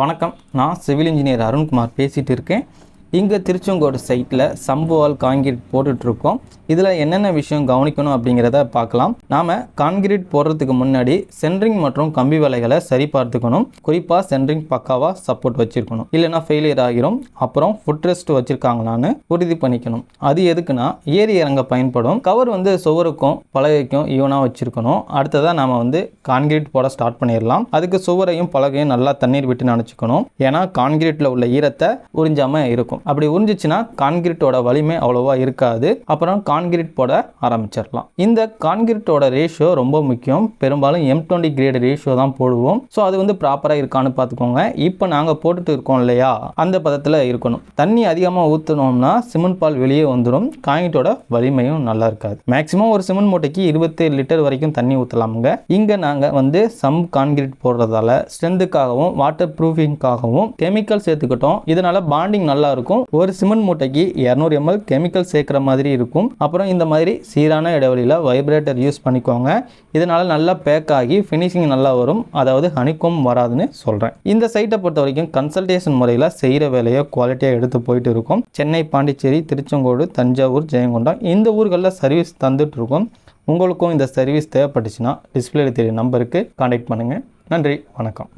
வணக்கம். நான் civil engineer Arunkumar பேசிகிட்டு இருக்கேன். இங்கே திருச்செங்கோடு சைட்டில் சம்புவால் கான்கிரீட் போட்டுட்ருக்கோம். இதில் என்னென்ன விஷயம் கவனிக்கணும் அப்படிங்கிறத பார்க்கலாம். நாம் கான்கிரீட் போடுறதுக்கு முன்னாடி சென்ட்ரிங் மற்றும் கம்பி வலைகளை சரி பார்த்துக்கணும். குறிப்பாக சென்ட்ரிங் பக்காவாக சப்போர்ட் வச்சுருக்கணும். இல்லைன்னா ஃபெயிலியர் ஆகிரும். அப்புறம் ஃபுட் ரெஸ்ட் வச்சுருக்காங்களான்னு உறுதி பண்ணிக்கணும். அது எதுக்குன்னா ஏறி இறங்க பயன்படும். கவர் வந்து சுவருக்கும் பலகைக்கும் ஈவனாக வச்சுருக்கணும். அடுத்ததாக நாம் வந்து கான்கிரீட் போட ஸ்டார்ட் பண்ணிடலாம். அதுக்கு சுவரையும் பலகையும் நல்லா தண்ணீர் விட்டு நினச்சிக்கணும் ஏன்னா கான்கிரீட்டில் உள்ள ஈரத்தை உறிஞ்சாமல் இருக்கும். அப்படி உறிஞ்சிச்சுன்னா கான்கிரீட்டோட வலிமை அவ்வளோவா இருக்காது. அப்புறம் கான்கிரீட் போட ஆரம்பிச்சிடலாம். இந்த கான்கிரீட்டோட ரேஷியோ ரொம்ப முக்கியம். பெரும்பாலும் எம் டுவெண்ட்டி கிரேட் ரேஷியோ தான் போடுவோம். ஸோ அது வந்து ப்ராப்பராக இருக்கான்னு பார்த்துக்கோங்க. இப்போ நாங்கள் போட்டுட்டு இருக்கோம் இல்லையா? அந்த பதத்தில் இருக்கணும். தண்ணி அதிகமாக ஊற்றினோம்னா சிமெண்ட் பால் வெளியே வந்துடும் கான்கிரீட்டோட வலிமையும் நல்லா இருக்காது. மேக்ஸிமம் ஒரு சிமெண்ட் மூட்டைக்கு இருபத்தேழு லிட்டர் வரைக்கும் தண்ணி ஊற்றலாமுங்க இங்கே நாங்கள் வந்து சம் கான்கிரீட் போடுறதால ஸ்ட்ரென்த்துக்காகவும் வாட்டர் ப்ரூஃபிங்காகவும் கெமிக்கல் சேர்த்துக்கிட்டோம். இதனால் பாண்டிங் நல்லா இருக்கும். ஒரு சிமெண்ட் மூட்டைக்கு இரநூறு எம்எல் கெமிக்கல் சேர்க்குற மாதிரி இருக்கும். அப்புறம் இந்த மாதிரி சீரான இடைவெளியில் வைப்ரேட்டர் யூஸ் பண்ணிக்கோங்க. இதனால் நல்லா பேக் ஆகி ஃபினிஷிங் நல்லா வரும். அதாவது ஹனிக்கும் வராதுன்னு சொல்கிறேன் இந்த சைட்டை பொறுத்த வரைக்கும் கன்சல்டேஷன் முறையில் செய்கிற வேலையை குவாலிட்டியாக எடுத்து போயிட்டு இருக்கும். சென்னை பாண்டிச்சேரி திருச்செங்கோடு தஞ்சாவூர் ஜெயங்கொண்டம் இந்த ஊர்களில் சர்வீஸ் தந்துட்டுருக்கோம் உங்களுக்கும் இந்த சர்வீஸ் தேவைப்பட்டுச்சுன்னா டிஸ்பிளேல தெரிய நம்பருக்கு காண்டாக்ட் பண்ணுங்கள் நன்றி வணக்கம்.